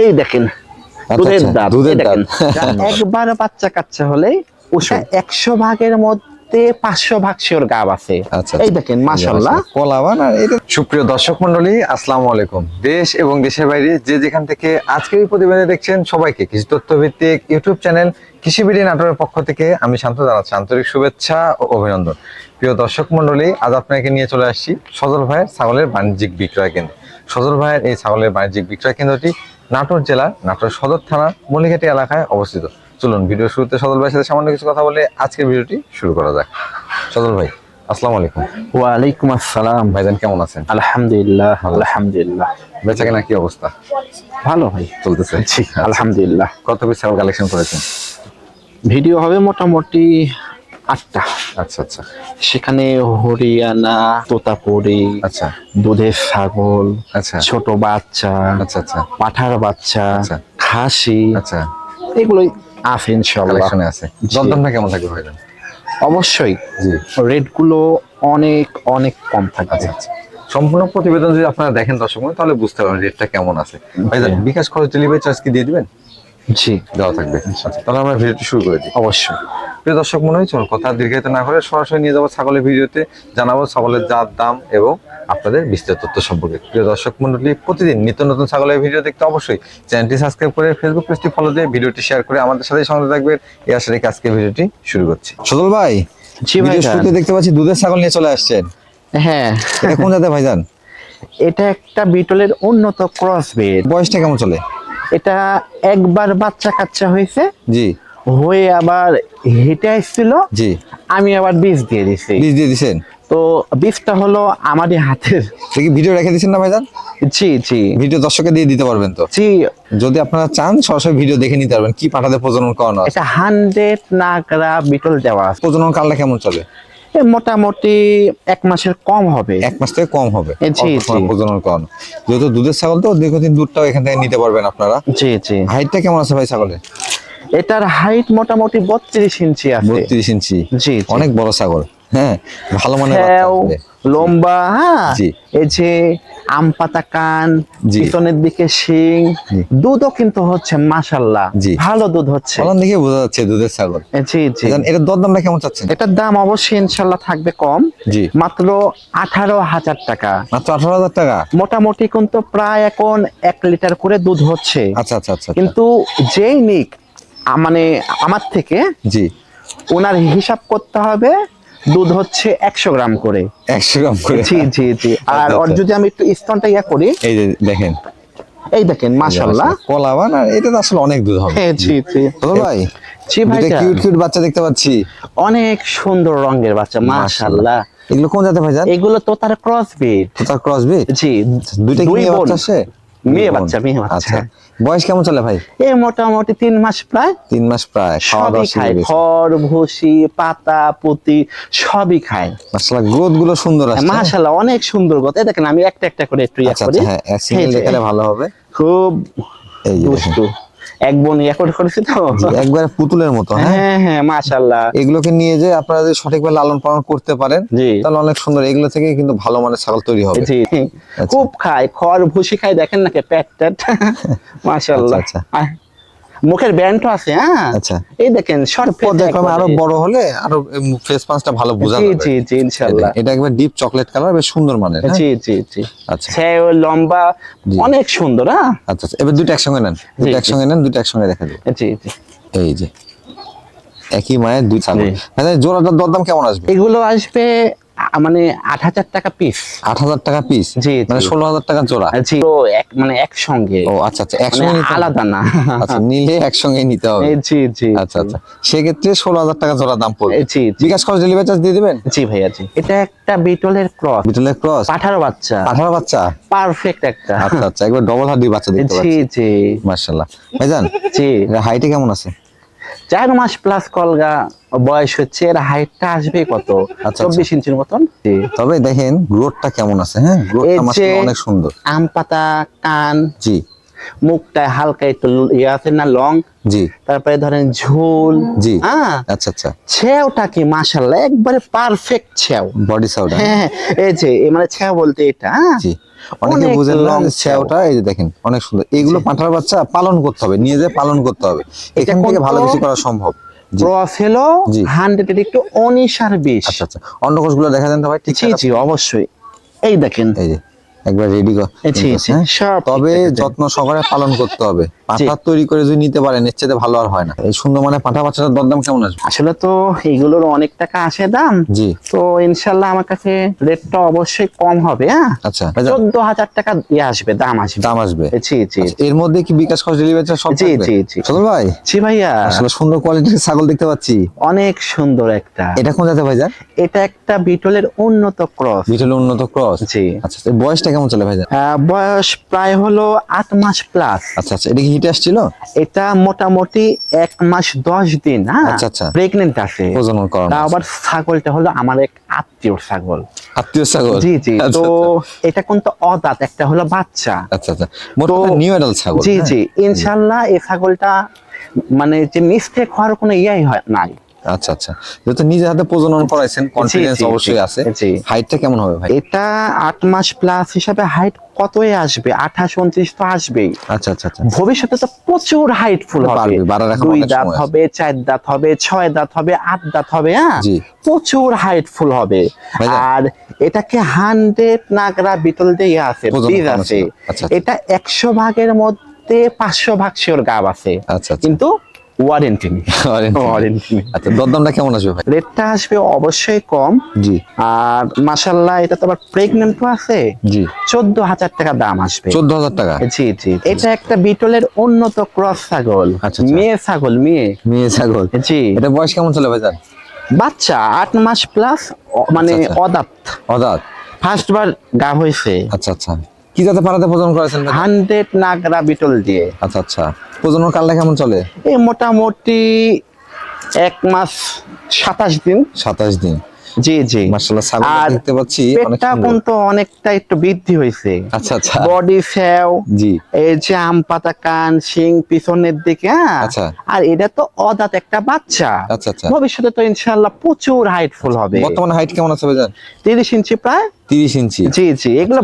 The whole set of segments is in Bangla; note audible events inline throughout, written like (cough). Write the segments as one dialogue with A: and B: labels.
A: এই দেখেন
B: আচ্ছা,
A: দুধের
B: আচ্ছা,
A: দাঁত
B: দুধের
A: এই দেখেন।
B: দাঁত। (laughs)
A: একবার বাচ্চা কাচ্চা হলে একশো ভাগের মধ্যে পাঁচশো ভাগ শিওর গাব আছে।
B: আচ্ছা,
A: এই দেখেন মাশাল্লাহ
B: কলাবান আর এটা সুপ্রিয় দর্শক মন্ডলী আসসালামু আলাইকুম। দেশ এবং দেশের বাইরে যে যেখান থেকে আজকের এই প্রতিবেদনে দেখছেন সবাইকে কৃষি ইউটিউব চ্যানেল নাটোরের পক্ষ থেকে আমি শান্ত জানাচ্ছি আন্তরিক শুভেচ্ছা ও অভিনন্দন। প্রিয় দর্শক মন্ডলী আজ আপনাকে নিয়ে চলে আসছি সজল ভাইয়ের ছাগলের বাণিজ্যিক বিক্রয় কেন্দ্র। সজল ভাইয়ের এই ছাগলের বাণিজ্যিক বিক্রয় কেন্দ্রটি নাটোর জেলার নাটোর সদর থানা মলিঘাটি এলাকায় অবস্থিত। চলুন ভিডিও শুরুতে সজল ভাইয়ের সাথে সামান্য কিছু কথা বলে আজকের ভিডিওটি শুরু করা যাক। সজল ভাই আসসালামু আলাইকুম।
A: ওয়ালাইকুম আসসালাম।
B: ভাইজান কেমন আছেন?
A: আলহামদুলিল্লাহ আলহামদুলিল্লাহ।
B: বেচা কেনা কি অবস্থা?
A: ভালো ভাই।
B: চলতেছে।
A: আলহামদুলিল্লাহ।
B: কত পিস কালেকশন করেছেন?
A: ভিডিও হবে মোটামুটি আটটা।
B: আচ্ছা আচ্ছা।
A: সেখানে হরিয়ানা তোতাপুরি
B: আচ্ছা।
A: দুধের ছাগল
B: আচ্ছা।
A: ছোট বাচ্চা
B: আচ্ছা আচ্ছা।
A: পাঠার বাচ্চা
B: আচ্ছা।
A: খাসি
B: আচ্ছা।
A: এগুলোই আছে
B: কালেকশনে আছে। দরদামটা কেমন থাকবে ভাইজান?
A: অবশ্যই।
B: জি।
A: রেটগুলো অনেক অনেক কম থাকে
B: আচ্ছা আচ্ছা। সম্পূর্ণ প্রতিবেদন যদি আপনারা দেখেন দর্শক তাহলে বুঝতে পারবেন রেটটা কেমন আছে। বিকাশ খরচ ডেলিভারি চার্জ কি দিয়ে দিবেন?
A: জি
B: দেওয়া থাকবে তাহলে আমরা ভিডিওটি শুরু করে দিই।
A: অবশ্যই।
B: প্রিয় দর্শক মনে হয় চল কথা দীর্ঘায়িত না করে সরাসরি নিয়ে যাব ছাগলের ভিডিওতে। জানাব ছাগলের জাত দাম এবং আপনাদের বিস্তারিত তথ্য সম্পর্কে। প্রিয় দর্শক মন্ডলী প্রতিদিন নিত্য নতুন ছাগলের ভিডিও দেখতে অবশ্যই চ্যানেলটি সাবস্ক্রাইব করে ফেসবুক পেজটি ফলো দিয়ে ভিডিওটি শেয়ার করে আমাদের সাথে সঙ্গে থাকবেন। এই আশা রেখে আজকে ভিডিওটি শুরু করছি। সদল ভাই
A: জি ভাই
B: ভিডিও শুরুতে দেখতে পাচ্ছি দুধের ছাগল নিয়ে চলে আসছেন।
A: হ্যাঁ।
B: এটা কোন জাতে ভাইজান
A: এটা একটা বিটলের উন্নত ক্রস বেড
B: বয়সটা কেমন চলে?
A: এটা একবার বাচ্চা কাচ্চা হয়েছে।
B: জি।
A: হয়ে আবার হেঁটে আসছিল।
B: জি।
A: আমি আবার বীজ দিয়ে দিছি।
B: বীজ দিয়ে দিছেন?
A: তো বীজটা হলো আমারই হাতের।
B: ভিডিও রেখে দিচ্ছেন না ভাইজান?
A: জি জি।
B: ভিডিও দর্শককে দিয়ে দিতে পারবেন তো?
A: জি।
B: যদি আপনারা চান সরাসরি ভিডিও দেখে নিতে পারবেন। কি পাঠাতে প্রজনন করানো
A: এটা হান্ড্রেড নাগরা বিটল দেওয়া
B: প্রজনন কালটা কেমন চলে?
A: মোটামুটি এক মাসের কম হবে।
B: এক মাস থেকে কম হবে। প্রজনন করানো। যেহেতু দুধের ছাগল তো দীর্ঘদিন দুধটাও এখান থেকে নিতে পারবেন আপনারা।
A: জি জি।
B: হাইটটা কেমন আছে ভাই ছাগলের?
A: এটার হাইট মোটামুটি বত্রিশ ইঞ্চি আছে।
B: বত্রিশ ইঞ্চি।
A: জি।
B: অনেক বড় ছাগল। হ্যাঁ ভালো হবে।
A: লম্বা হ্যাঁ। এই যে আম পাতা কান। পিছনের দিকে শিং দুধও কিন্তু হচ্ছে মাশাল্লাহ। ভালো দুধ হচ্ছে।
B: ফলন দেখে বোঝা যাচ্ছে দুধের ছাগল।
A: জি জি।
B: এটার দরদামটা কেমন চাচ্ছেন?
A: এটার দাম অবশ্যই ইনশাল্লাহ থাকবে কম।
B: জি।
A: মাত্র আঠারো হাজার টাকা।
B: মাত্র আঠারো হাজার টাকা?
A: মোটামুটি কিন্তু প্রায় এখন এক লিটার করে দুধ হচ্ছে।
B: আচ্ছা আচ্ছা আচ্ছা আচ্ছা।
A: কিন্তু যেই নিক মানে আমার থেকে
B: জি।
A: ওনার হিসাব করতে হবে দুধ হচ্ছে একশো গ্রাম করে।
B: একশো গ্রাম করে।
A: জি জি জি। আর
B: আচ্ছা,
A: ওর
B: আচ্ছা।
A: যদি আমি একটু স্তনটা ইয়া করি
B: এই যে দেখেন।
A: এই দেখেন মাশাল্লাহ
B: কলাবান আর এটা তো আসলে অনেক দুধ হবে।
A: হ্যাঁ জি জি।
B: চলো ভাই
A: জি ভাইজান।
B: কিউট কিউট বাচ্চা দেখতে পাচ্ছি।
A: অনেক সুন্দর রঙের বাচ্চা মাশাল্লাহ
B: এগুলো কোন জাতের ভাইজান
A: এগুলো তো তার ক্রস ব্রিড
B: তো তার ক্রস বিট
A: জি
B: দুইটা কি বাচ্চা আসে
A: মেয়ে বাচ্চা, মেয়ে বাচ্চা।
B: বয়স কেমন চলে ভাই?
A: এই মোটামুটি তিন মাস প্রায়।
B: তিন মাস প্রায়
A: সবই খায়। খড় ভুসি পাতা পুতি সবই খায়।
B: মাশাআল্লাহ গ্রোথগুলো সুন্দর আছে
A: মাশাল্লাহ অনেক সুন্দর কথা দেখেন আমি একটা একটা করে একটু ইয়া
B: আচ্ছা
A: করি।
B: আচ্ছা হ্যাঁ
A: এই
B: ভালো হবে।
A: খুব
B: এই
A: দুষ্টু। এক বোন ইয়া করে করেছি তো?
B: একবার পুতুলের মতো হ্যাঁ?
A: হ্যাঁ মাশাআল্লাহ।
B: এগুলোকে নিয়ে যে আপনারা যদি সঠিকভাবে লালন পালন করতে পারেন তাহলে অনেক সুন্দর। এগুলো থেকে কিন্তু ভালো মানের ছাগল তৈরি হবে।
A: জি।
B: আচ্ছা।
A: খুব খায় খড় ভুসি খায় দেখেন নাকি প্যাট টেট (laughs) মাশাআল্লাহ
B: আচ্ছা,
A: আহ, মুখের ব্যান্ডও আছে হ্যাঁ?
B: আচ্ছা।
A: এই দেখেন শর্ট
B: পর্যায়ক্রমে আরও বড় হলে আরও ফেস পাঁচটা ভালো বোঝা যাবে।
A: জি জি ইনশাল্লাহ
B: এটা একবার ডিপ চকলেট কালার বেশ সুন্দর হ্যাঁ?
A: জি জি জি।
B: আচ্ছা।
A: সে লম্বা অনেক সুন্দর হ্যাঁ?
B: আচ্ছা আচ্ছা এবার দুটো একসঙ্গে নেন। দুটো একসঙ্গে নেন দুটো একসঙ্গে দেখা দেবো
A: জি জি।
B: এই যে একই মায়ের দুই ছাগল। মানে জোড়াটার দরদাম কেমন আসবে?
A: এগুলো আসবে মানে আট হাজার টাকা পিস
B: আট হাজার টাকা পিস
A: জি,
B: মানে ষোলো হাজার টাকা জোড়া?
A: জি তো এক মানে একসঙ্গে।
B: ও আচ্ছা আচ্ছা
A: মানে
B: একসঙ্গে
A: আলাদা না।
B: আচ্ছা নিলে একসঙ্গে নিতে হবে।
A: জি জি
B: আচ্ছা আচ্ছা। সেক্ষেত্রে ষোলো হাজার টাকা জোড়া দাম পড়বে।
A: জি জি।
B: বিকাশ খরচ ডেলিভারি চার্জ দিয়ে দিবেন?
A: জি ভাইয়া জি। এটা একটা বিটলের ক্রস
B: বিটলের ক্রস
A: আঠারো বাচ্চা।
B: আঠারো বাচ্চা?
A: পারফেক্ট একটা।
B: আচ্ছা আচ্ছা একবার ডবল হাড্ডি বাচ্চা দেখতে
A: জি
B: পাচ্ছি।
A: জি।
B: মার্শাল্লাহ ভাইজান
A: জি।
B: হাইটে কেমন আছে?
A: চার মাস প্লাস কলগা বয়স হচ্ছে এর হাইটটা আসবে কত?
B: আচ্ছা।
A: চব্বিশ ইঞ্চির মতন।
B: তবে দেখেন গ্রোথটা কেমন আছে হ্যাঁ? গ্রোথটা অনেক সুন্দর।
A: আম পাতা কান
B: জি।
A: মুখটায় হালকা একটু ইয়ে আছে না লং?
B: জি।
A: তারপরে ধরেন ঝোল।
B: জি।
A: হ্যাঁ?
B: আচ্ছা আচ্ছা।
A: ছেওটা কি মাশাল্লাহ একবারে পারফেক্ট ছেও।
B: বডি সাউন্ড
A: হ্যাঁ? এই যে মানে ছেও বলতে এটা হ্যাঁ?
B: জি। অনেকে বুঝেন
A: long
B: ছেওটা এই যে দেখেন অনেক সুন্দর। এইগুলো পাঁঠার বাচ্চা পালন করতে হবে নিয়ে যেয়ে পালন করতে হবে। এখান থেকে ভালো কিছু করা সম্ভব। জি।
A: ক্রস হলো হান্ড্রেড একটু উনিশ আর বিশ।
B: আচ্ছা আচ্ছা। অন্ডকোষগুলো দেখা দেন তো ভাই ঠিক
A: জি জি অবশ্যই। এই দেখেন।
B: এই যে একবার রেডি
A: সব
B: তবে যত্ন সহকারে পালন করতে হবে। পাঁঠা তৈরি করে যদি নিতে পারেন এর চেয়ে ভালো আর হয় না। এই সুন্দর মানে পাঁঠা বাচ্চাটার দরদাম কেমন আসবে?
A: আসলে তো এগুলোর অনেক টাকা আসে দাম।
B: জি।
A: তো ইনশাল্লাহ আমার কাছে রেটটা অবশ্যই কম হবে হ্যাঁ?
B: আচ্ছা
A: চোদ্দ হাজার টাকা ইয়ে আসবে দাম আসবে।
B: দাম আসবে।
A: জি জি
B: আচ্ছা, এর মধ্যে কি বিকাশ খরচ ডেলিভারি সব
A: জি, জি, জি।
B: সদর ভাই?
A: জি ভাইয়া।
B: আসলে সুন্দর কোয়ালিটির ছাগল দেখতে পাচ্ছি।
A: অনেক সুন্দর একটা।
B: এটা কোন জাতে ভাইজান
A: এটা একটা বিটলের উন্নত ক্রস।
B: বিটলের উন্নত ক্রস।
A: জি
B: আচ্ছা, বয়সটা কেমন চলে
A: আহ, বয়স প্রায় হলো আট মাস প্লাস
B: আচ্ছা আচ্ছা এটা কি হিটে আসছিল?
A: এটা মোটামুটি এক মাস দশ দিন হ্যাঁ?
B: আচ্ছা, আচ্ছা।
A: প্রেগনেন্ট আছে।
B: প্রজনন
A: আবার ছাগলটা হলো আমার এক আত্মীয় ছাগল।
B: আত্মীয় ছাগল?
A: জি জি।
B: আচ্ছা,
A: তো
B: আচ্ছা।
A: এটা কিন্তু অদাত একটা হলো বাচ্চা।
B: আচ্ছা আচ্ছা। নিউ এডাল ছাগল
A: জি
B: হ্যাঁ?
A: জি। ইনশাল্লাহ এই ছাগলটা মানে যে মিস্টেক হওয়ার কোনো ইয়াই হয় নাই।
B: আচ্ছা আচ্ছা। যেহেতু নিজে হাতে প্রজনন করাইছেন কনফিডেন্স অবশ্যই আছে। হাইটটা কেমন হবে ভাই?
A: এটা আট মাস প্লাস হিসাবে হাইট কতই আসবে? আঠাশ উনত্রিশ তো আসবেই।
B: আচ্ছা আচ্ছা আচ্ছা।
A: ভবিষ্যতে তো প্রচুর হবে।
B: পারবে, বাড়ার এখন
A: দুই দাঁত হবে চার দাঁত হবে ছয় দাঁত হবে আট দাঁত হবে হ্যাঁ। প্রচুর হাইটফুল হবে। আর এটাকে হান্ড্রেড নাগরা বিটল দিয়ে আছে বীজ আছে।
B: আচ্ছা, আচ্ছা।
A: এটা একশো ভাগের মধ্যে পাঁচশো ভাগ শিওর গাব আছে। কিন্তু ওয়ারেন্টি নেই ওয়ারেন্টি নেই
B: আচ্ছা দরদামটা কেমন আসবে ভাই?
A: রেটটা আসবে অবশ্যই কম।
B: জি।
A: আর মাসাল্লাহ এটা তো আবার আছে।
B: জি।
A: চোদ্দ হাজার টাকা দাম আসবে।
B: চোদ্দ হাজার টাকা?
A: জি জি এটা একটা বিটলের উন্নত ক্রস ছাগল।
B: আচ্ছা, আচ্ছা।
A: মেয়ে ছাগল মেয়ে।
B: মেয়ে ছাগল।
A: জি।
B: এটা বয়স কেমন চলে ভাইজান
A: বাচ্চা আট মাস প্লাস মানে
B: আচ্ছা, আচ্ছা।
A: অদাত।
B: অদাত।
A: ফার্স্ট বার গা হয়েছে।
B: আচ্ছা আচ্ছা। কি জাতে পাড়াতে প্রজনন করেছেন ভাই?
A: হান্ড্রেড নাগরা বিটল দিয়ে।
B: আচ্ছা আচ্ছা। প্রজনন কালটা কেমন চলে?
A: এই মোটামুটি এক মাস সাতাশ দিন।
B: সাতাশ দিন।
A: জি জি।
B: মার্শাল্লাহ ছাগল দেখতে পাচ্ছি
A: পেটটা। কিন্তু অনেকটা একটু বৃদ্ধি হয়েছে।
B: আচ্ছা আচ্ছা।
A: বডি ফ্যাও
B: জি।
A: এই যে আম পাতা কান শিং পিছনের দিকে হ্যাঁ?
B: আচ্ছা।
A: আর এটা তো অদাত একটা বাচ্চা।
B: আচ্ছা আচ্ছা।
A: ভবিষ্যতে তো ইনশাল্লাহ প্রচুর হাইটফুল হবে।
B: বর্তমানে হাইট কেমন আছে ভাইজান?
A: তিরিশ ইঞ্চি প্রায়।
B: তিরিশ ইঞ্চি।
A: জি জি এগুলো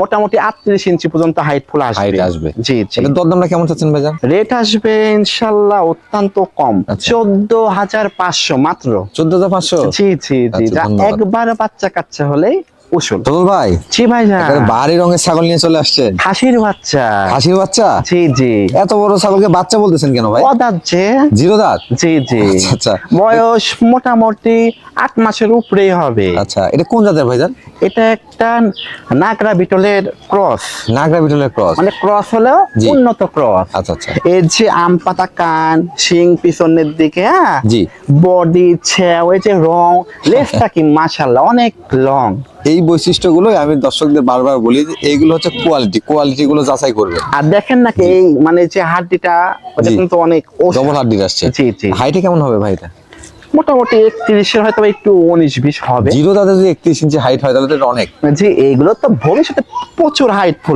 A: মোটামুটি আটত্রিশ ইঞ্চি পর্যন্ত হাইট ফুল
B: আসবে। আসবে।
A: জি জি।
B: দরদামটা কেমন চাচ্ছেন ভাইজান?
A: রেট আসবে ইনশাল্লাহ অত্যন্ত কম।
B: আচ্ছা।
A: চোদ্দ হাজার পাঁচশো মাত্র।
B: চোদ্দ হাজার পাঁচশো?
A: জি জি জি
B: আচ্ছা।
A: একবার বাচ্চা কাচ্চা হলেই উসুল।
B: তবুল ভাই?
A: জি ভাই
B: বাহারি রঙের ছাগল নিয়ে চলে আসছেন
A: খাসির বাচ্চা।
B: খাসির বাচ্চা?
A: জি জি
B: এত বড় ছাগলকে বাচ্চা বলতেছেন কেন ভাই?
A: অদাত যে।
B: জিরো দাঁত?
A: জি জি
B: আচ্ছা, আচ্ছা।
A: বয়স মোটামুটি আট মাসের উপরেই হবে।
B: আচ্ছা এটা কোন জাতের ভাইজান?
A: এটা একটা নাগরা বিটলের ক্রস।
B: নাগরা বিটলের ক্রস।
A: মানে ক্রস হলেও
B: জি।
A: উন্নত ক্রস।
B: আচ্ছা আচ্ছা।
A: এর যে আম পাতা কান শিং পিছনের দিকে হ্যাঁ?
B: জি।
A: বডি ছেও এই যে রং লেজটা কি মাশাল্লাহ অনেক লং।
B: এই বৈশিষ্ট্যগুলোই আমি দর্শকদের বারবার বলি যে এইগুলো হচ্ছে কোয়ালিটি কোয়ালিটি গুলো যাচাই করবে।
A: আর দেখেন নাকি এই মানে যে হাড্ডিটা ওটা কিন্তু অনেক
B: ডবল হাড্ডি আসছে।
A: জি, জি।
B: হাইটে কেমন হবে ভাই এটা
A: মোটামুটি একত্রিশের হয়তো একটু উনিশ বিশ হবে।
B: জিরো যদি একত্রিশ ইঞ্চি হাইট হয় তাহলে তো অনেক।
A: জি এইগুলো তো ভবিষ্যতে প্রচুর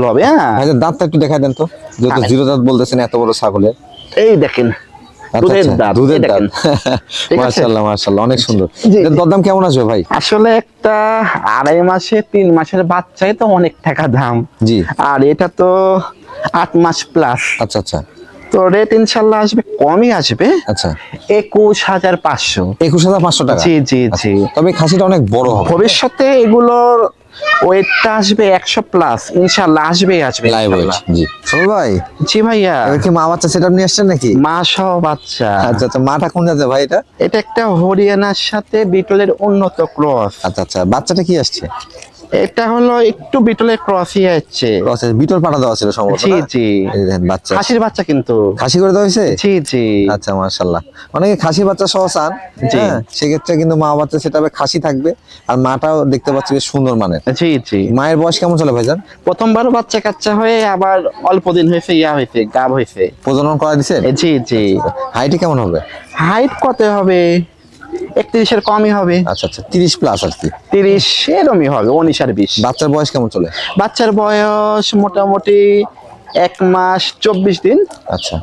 A: হবে হ্যাঁ।
B: দাঁতটা একটু দেখাই দেন তো। যেহেতু
A: হ্যাঁ।
B: জিরো দাঁত বলতেছেন এত বড় ছাগলের।
A: এই দেখেন দুধের
B: আচ্ছা,
A: দাঁত
B: দুধের দাঁত।
A: ঠিক আছে?
B: মার্শাল্লাহ মার্শাল্লাহ অনেক সুন্দর।
A: জি।
B: দরদাম কেমন আসবে ভাই?
A: আসলে একটা আড়াই মাসে তিন মাসের বাচ্চাই তো অনেক টাকা দাম।
B: জি।
A: আর এটা তো আট মাস প্লাস
B: আচ্ছা আচ্ছা।
A: তো রেট ইনশাল্লাহ আসবে কমই আসবে।
B: আচ্ছা।
A: একুশ হাজার পাঁচশো।
B: একুশ হাজার পাঁচশো টাকা?
A: জি জি জি।
B: তবে খাসিটা অনেক বড় হবে।
A: ভবিষ্যতে এগুলোর ওয়েটটা আসবে একশো প্লাস ইনশাল্লাহ আসবে আসবে
B: লাইভ জি। ভাই?
A: জি ভাইয়া।
B: কি মা বাচ্চা সেটআপ নিয়ে আসছেন নাকি?
A: মা সহ বাচ্চা।
B: আচ্ছা আচ্ছা মাটা কোন জাতের ভাই এটা?
A: এটা একটা হরিয়ানার সাথে বিটলের উন্নত ক্রস।
B: আচ্ছা আচ্ছা বাচ্চাটা কি আসছে?
A: এটা হলো একটু বিটলের ক্রসই আসছে
B: আচ্ছা, বিটল পাঠা দেওয়া ছিল সম্ভবত
A: জি জি।
B: দেখেন বাচ্চা।
A: খাসির বাচ্চা কিন্তু।
B: খাসি করে দেওয়া হয়েছে?
A: জি জি।
B: আচ্ছা মার্শাল্লাহ অনেকে খাসি বাচ্চা সহ চান
A: জি।
B: হ্যাঁ? সেক্ষেত্রে কিন্তু মা বাচ্চা সেটা খাসি থাকবে আর মাটাও দেখতে পাচ্ছি বেশ সুন্দর মানের।
A: জি জি।
B: মায়ের বয়স কেমন চলে ভাইজান?
A: প্রথমবার বাচ্চা কাচ্চা হয়ে আবার অল্প দিন হয়েছে ইয়া হয়েছে গাব হয়েছে।
B: প্রজনন করা দিছেন?
A: এ, জি। জি
B: হাইটে কেমন হবে?
A: হাইট কত হবে? একত্রিশের কমই হবে।
B: আচ্ছা আচ্ছা তিরিশ প্লাস আর কি।
A: তিরিশ এরমই হবে উনিশ আর বিশ।
B: বাচ্চার বয়স কেমন চলে?
A: বাচ্চার বয়স মোটামুটি এক মাস চব্বিশ দিন।
B: আচ্ছা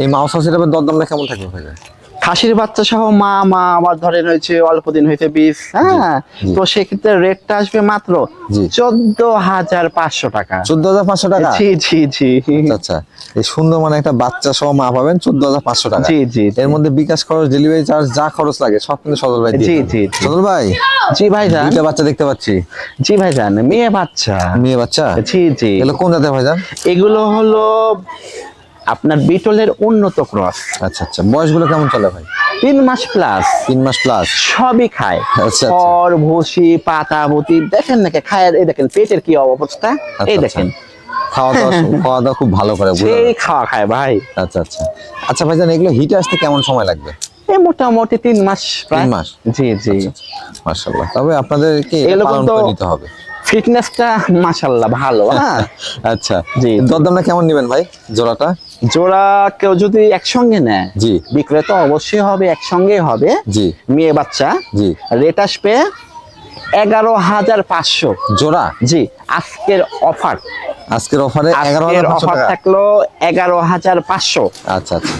B: এই মাউস হাউসের আবার দরদামটা কেমন থাকবে ভাইজান
A: খাসির বাচ্চা সহ মা মা আবার ধরেন হয়েছে অল্প দিন হয়েছে বিষ হ্যাঁ? তো সেক্ষেত্রে রেটটা আসবে মাত্র চোদ্দ হাজার পাঁচশো টাকা।
B: চোদ্দ হাজার পাঁচশো টাকা?
A: জি জি জি।
B: আচ্ছা, আচ্ছা। এই সুন্দর মানে একটা বাচ্চা সহ মা পাবেন চোদ্দ হাজার পাঁচশো টাকা।
A: জি, জি।
B: এর মধ্যে বিকাশ খরচ ডেলিভারি চার্জ যা খরচ লাগে সব কিন্তু সদল ভাই
A: জি। জি,
B: ভাই?
A: জি ভাইজান।
B: দুইটা বাচ্চা দেখতে পাচ্ছি।
A: জি ভাই যান মেয়ে বাচ্চা।
B: মেয়ে বাচ্চা?
A: জি জি।
B: এগুলো কোন জাতের ভাইজান?
A: এগুলো হলো আপনার বিটলের উন্নত ক্রস।
B: আচ্ছা আচ্ছা। বয়সগুলো কেমন চলে ভাই?
A: তিন মাস প্লাস
B: তিন মাস প্লাস
A: সবই খায়।
B: আচ্ছা, আচ্ছা।
A: খড় ভুসি পাতা বুতি দেখেন নাকি খায় এই দেখেন পেটের কি অবস্থা? এই দেখেন।
B: খাওয়া দাওয়া খাওয়া দাওয়া খুব ভালো করে
A: সেই খাওয়া খায় ভাই।
B: আচ্ছা আচ্ছা। আচ্ছা ভাইজান এগুলো হিটে আসতে কেমন সময় লাগবে?
A: এই মোটামুটি তিন মাস
B: তিন মাস?
A: জি জি।
B: মাশাআল্লাহ। তবে আপনাদেরকে
A: এগুলো কিন্তু-
B: নিতে হবে।
A: ফিটনেসটা মাশাল্লাহ ভালো হ্যাঁ। (laughs)
B: আচ্ছা।
A: জি।
B: দরদামটা কেমন নেবেন ভাই জোড়াটা?
A: জোড়া কেউ যদি একসঙ্গে নেয়
B: জি।
A: বিক্রয় তো অবশ্যই হবে একসঙ্গে হবে।
B: জি।
A: মেয়ে বাচ্চা
B: জি।
A: রেট আসবে এগারো হাজার পাঁচশো।
B: জোড়া?
A: জি আজকের অফার
B: আজকের অফারে এগারো
A: অফার থাকল এগারো হাজার পাঁচশো।
B: আচ্ছা আচ্ছা।